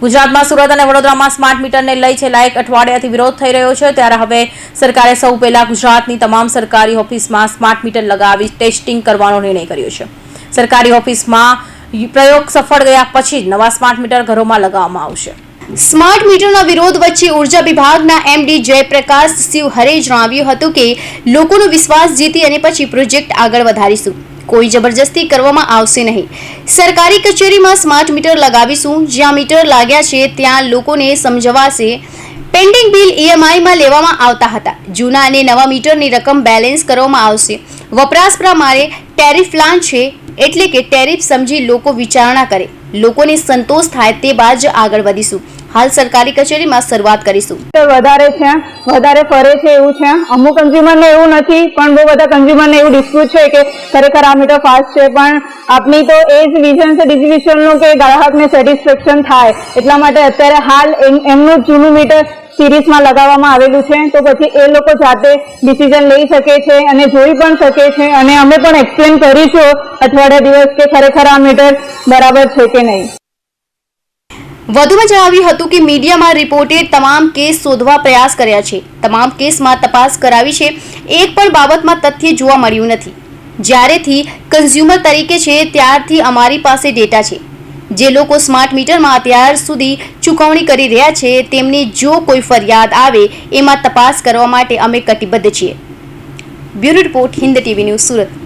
ગુજરાતમાં સુરત અને વડોદરામાં સ્માર્ટ મીટરને લઈ છેલ્લા એક અઠવાડિયાથી વિરોધ થઈ રહ્યો છે. ત્યારે હવે સરકારે સૌ પહેલા ગુજરાતની તમામ સરકારી ઓફિસમાં સ્માર્ટ મીટર લગાવી ટેસ્ટિંગ કરવાનો નિર્ણય કર્યો છે. સરકારી ઓફિસમાં પ્રયોગ સફળ ગયા પછી જ નવા સ્માર્ટ મીટર ઘરોમાં લગાવવામાં આવશે. સ્માર્ટ મીટરના વિરોધ વચ્ચે ઊર્જા વિભાગના એમડી જયપ્રકાશ શિવહરે જણાવ્યું હતું કે, લોકોનો વિશ્વાસ જીતી અને પછી પ્રોજેક્ટ આગળ વધારીશું. કોઈ જબરજસ્તી કરવામાં આવશે નહીં. સરકારી કચેરીમાં સ્માર્ટ મીટર લગાવીશું. જ્યાં મીટર લાગ્યા છે, ત્યાં લોકોને સમજવાશે. પેન્ડિંગ બિલ ઈએમઆઈમાં લેવામાં આવતા હતા. જૂના અને નવા મીટરની રકમ બેલેન્સ કરવામાં આવશે. વપરાશ પ્રમાણે ટેરિફ પ્લાન છે, એટલે કે ટેરિફ સમજી લોકો વિચારણા કરે. લોકોને સંતોષ થાય તે બાદ જ આગળ વધીશું. હાલ સરકારી કચેરીમાં શરૂઆત કરીશું. વધારે છે, વધારે ફરે છે એવું છે. અમુક કન્ઝ્યુમરને એવું નથી, પણ બહુ બધા કન્ઝ્યુમરને એવું ડિસ્પ્યુટ છે કે ખરેખર આ મીટર ફાસ્ટ છે. પણ આપની તો એ જ વિઝન છે ડિસ્ટ્રીબ્યુશનનું કે ગ્રાહકને સેટિસ્ફેક્શન થાય. એટલા માટે અત્યારે હાલ એમ- એમનું જૂનું મીટર સિરીઝમાં લગાવવામાં આવેલું છે, તો પછી એ લોકો જાતે ડિસિઝન લઈ શકે છે અને જોઈ પણ શકે છે અને અમે પણ એક્સપ્લેન કરીશું અઠવાડિયા દિવસ કે ખરેખર આ મીટર બરાબર છે કે નહીં. વધુમાં જણાવ્યું હતું કે મીડિયામાં રિપોર્ટે તમામ કેસ શોધવા પ્રયાસ કર્યા છે. તમામ કેસમાં તપાસ કરાવી છે. એક પણ બાબતમાં તથ્ય જોવા મળ્યું નથી. જ્યારેથી કન્ઝ્યુમર તરીકે છે, ત્યારથી અમારી પાસે ડેટા છે. જે લોકો સ્માર્ટ મીટરમાં અત્યાર સુધી ચૂકવણી કરી રહ્યા છે, તેમની જો કોઈ ફરિયાદ આવે, એમાં તપાસ કરવા માટે અમે કટિબદ્ધ છીએ. Bureau report, Hind TV news Surat.